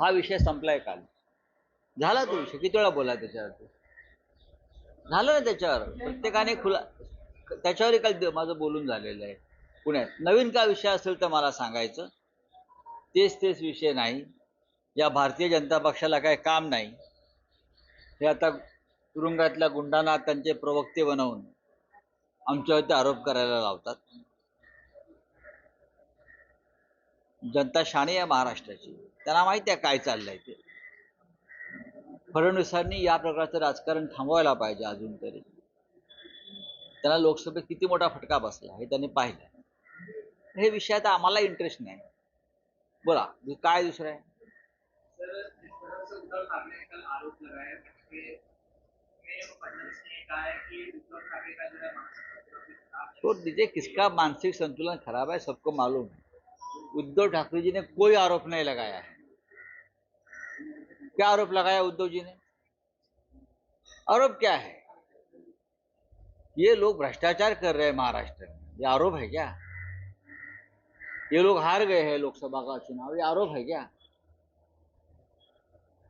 हा विषय संपलाय काल. झाला तो विषय? किती वेळा बोला त्याच्यावर झालं ना त्याच्यावर? प्रत्येकाने खुला त्याच्यावरही काल माझं बोलून झालेलं आहे. पुण्यात. नवीन काय विषय असेल तर मला सांगायचं. तेच तेच विषय नाही. या भारतीय जनता पक्षाला काय काम नाही. हे आता तुरुंगातल्या गुंडांना त्यांचे प्रवक्ते बनवून आमच्यावरती आरोप करायला लावतात. जनता शाणी आहे महाराष्ट्राची. त्यांना माहिती आहे काय चाललंय ते. फडणवीसांनी या प्रकारचं राजकारण थांबवायला पाहिजे अजून तरी. त्यांना लोकसभेत किती मोठा फटका बसला हे त्यांनी पाहिलं हे विषयात आम्हाला इंटरेस्ट नाही. बोला काय दुसरं आहे? तो डीजे किसका मानसिक संतुलन खराब है सबको मालूम है उद्धव ठाकरे जी ने कोई आरोप नहीं लगाया है। क्या आरोप लगाया उद्धव जी ने? आरोप क्या है? ये लोग भ्रष्टाचार कर रहे हैं महाराष्ट्र में। ये आरोप है क्या? ये लोग हार गए हैं लोकसभा का चुनाव। ये आरोप है क्या?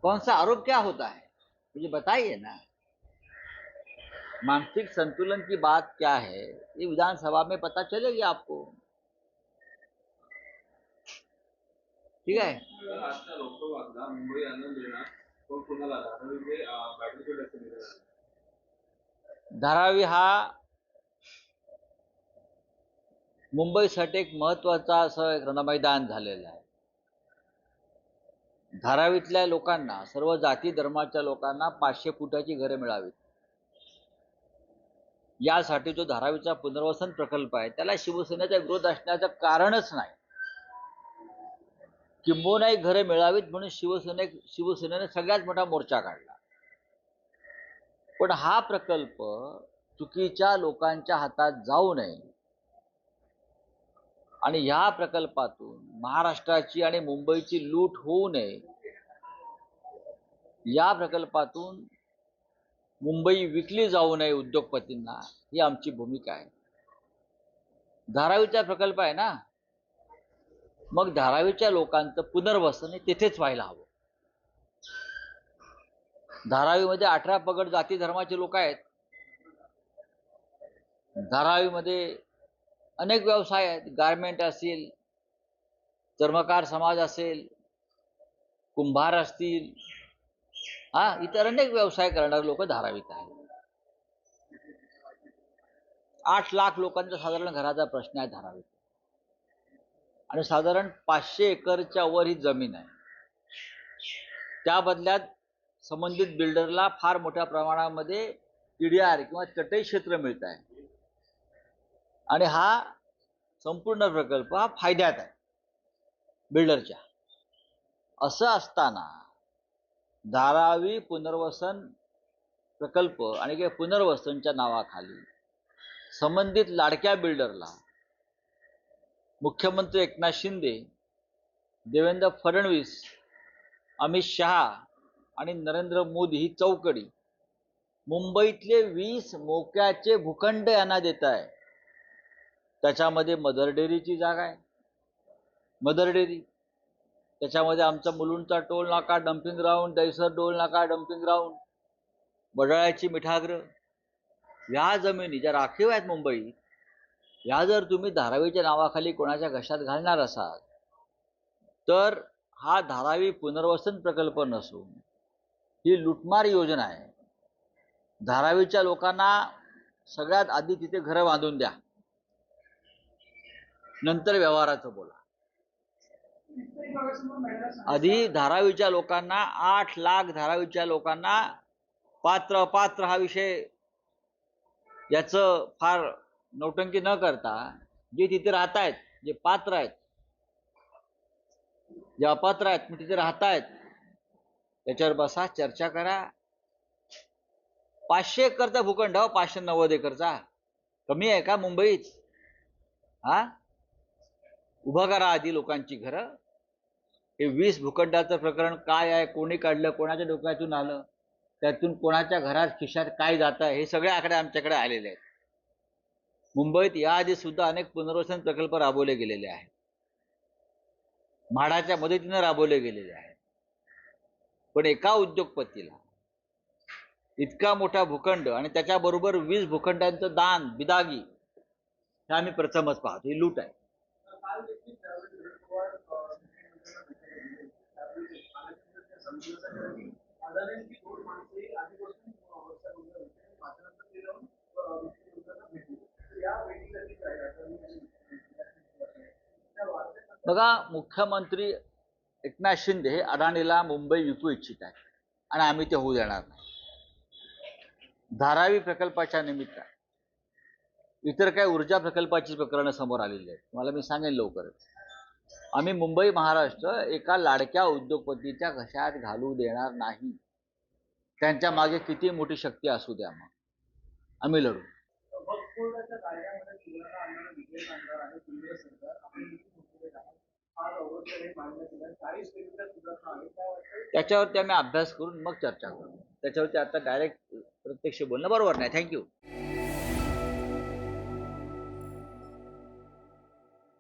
कौन सा आरोप क्या होता है? मुझे बताइए ना। मानसिक संतुलन की बात क्या है? ये विधानसभा में पता चलेगी आपको। लक्ष दिलं धारावी हा मुंबईसाठी एक महत्त्वाचा असं एक रणमैदान झालेलं आहे. धारावीतल्या लोकांना सर्व जाती धर्माच्या लोकांना पाचशे फुटाची घरे मिळावीत. यासाठी जो धारावीचा पुनर्वसन प्रकल्प आहे त्याला शिवसेनेचा विरोध असण्याचं कारणच नाही. किंबोनाही घरे मिळावीत म्हणून शिवसेने शिवसेनेने सगळ्यात मोठा मोर्चा काढला. पण हा प्रकल्प चुकीच्या लोकांच्या हातात जाऊ नये. आणि ह्या प्रकल्पातून महाराष्ट्राची आणि मुंबईची लूट होऊ नये. या प्रकल्पातून मुंबई विकली जाऊ नये उद्योगपतींना ही आमची भूमिका आहे. धारावीचा प्रकल्प आहे ना? मग धारावीच्या लोकांचं पुनर्वसन हे तिथेच व्हायला हवं. धारावीमध्ये अठरा पगड जाती धर्माचे लोक आहेत. धारावीमध्ये अनेक व्यवसाय आहेत. गारमेंट असेल चर्मकार समाज असेल कुंभार असतील. हा इतर अनेक व्यवसाय करणारे लोक धारावीत आहेत. आठ लाख लोकांचा साधारण घराचा प्रश्न आहे धारावीत. आणि साधारण पाचशे एकरच्या वर ही जमीन आहे. त्या बदल्यात संबंधित बिल्डरला फार मोठ्या प्रमाणामध्ये टीडीआर किंवा चटई क्षेत्र मिळत आहे. आणि हा संपूर्ण प्रकल्प हा फायद्यात आहे बिल्डरच्या. असं असताना धारावी पुनर्वसन प्रकल्प आणि काही पुनर्वसनच्या नावाखाली संबंधित लाडक्या बिल्डरला मुख्यमंत्री एकनाथ शिंदे देवेंद्र फडणवीस अमित शहा आणि नरेंद्र मोदी ही चौकडी. मुंबईतले वीस मोक्याचे भूखंड यांना देत आहे. त्याच्यामध्ये मदर डेअरीची जागा आहे. Mother Dairy. त्याच्यामध्ये आमचा मुलुंडचा टोल नाका डम्पिंग ग्राउंड दैसर टोल नाका डम्पिंग ग्राउंड बडाळ्याची मिठाग्र. ह्या जमिनी ज्या राखीव आहेत मुंबईत या जर तुम्ही धारावीच्या नावाखाली कोणाच्या घशात घालणार असाल तर हा धारावी पुनर्वसन प्रकल्प नसून ही लुटमार योजना आहे. धारावीच्या लोकांना सगळ्यात आधी तिथे घरं बांधून द्या. नंतर व्यवहाराचं बोला. आधी धारावीच्या लोकांना आठ लाख धारावीच्या लोकांना पात्र पात्र हा विषय याचं फार नौटंकी न करता जे तिथे राहत आहेत जे पात्र आहेत जे अपात्र आहेत मग तिथे राहत आहेत त्याच्यावर बसा चर्चा करा. पाचशे एकरचा भूखंड हो पाचशे नव्वद एकरचा. कमी आहे का मुंबईत? हा? उभं करा आधी लोकांची घरं. हे वीस भूखंडाचं प्रकरण काय आहे कोणी काढलं कोणाच्या डोक्यातून आलं त्यातून कोणाच्या घरात खिशात काय जात आहे हे सगळे आकडे आमच्याकडे आलेले आहेत. मुंबईत याआधी सुद्धा अनेक पुनर्वसन प्रकल्प राबवले गेलेले आहेत. म्हाडाच्या मदतीनं राबवले गेलेले आहेत. पण एका उद्योगपतीला इतका मोठा भूखंड आणि त्याच्याबरोबर वीस भूखंडांचं दान बिदागी हे आम्ही प्रथमच पाहतो. ही लूट आहे. बघा मुख्यमंत्री एकनाथ शिंदे हे अडाणीला मुंबई विकू इच्छित आहे आणि आम्ही ते होऊ देणार नाही. धारावी प्रकल्पाच्या निमित्तानं इतर काही ऊर्जा प्रकल्पाची प्रकरणं समोर आलेली आहेत. तुम्हाला मी सांगेन लवकरच. आम्ही मुंबई महाराष्ट्र एका लाडक्या उद्योगपतीच्या घशात घालू देणार नाही. त्यांच्या मागे किती मोठी शक्ती असू द्या मग. आम्ही लढू. त्याच्यावर आम्ही अभ्यास करून मग चर्चा करू. त्याच्यावरती आता डायरेक्ट प्रत्यक्ष बोलणं बरोबर नाही. थँक्यू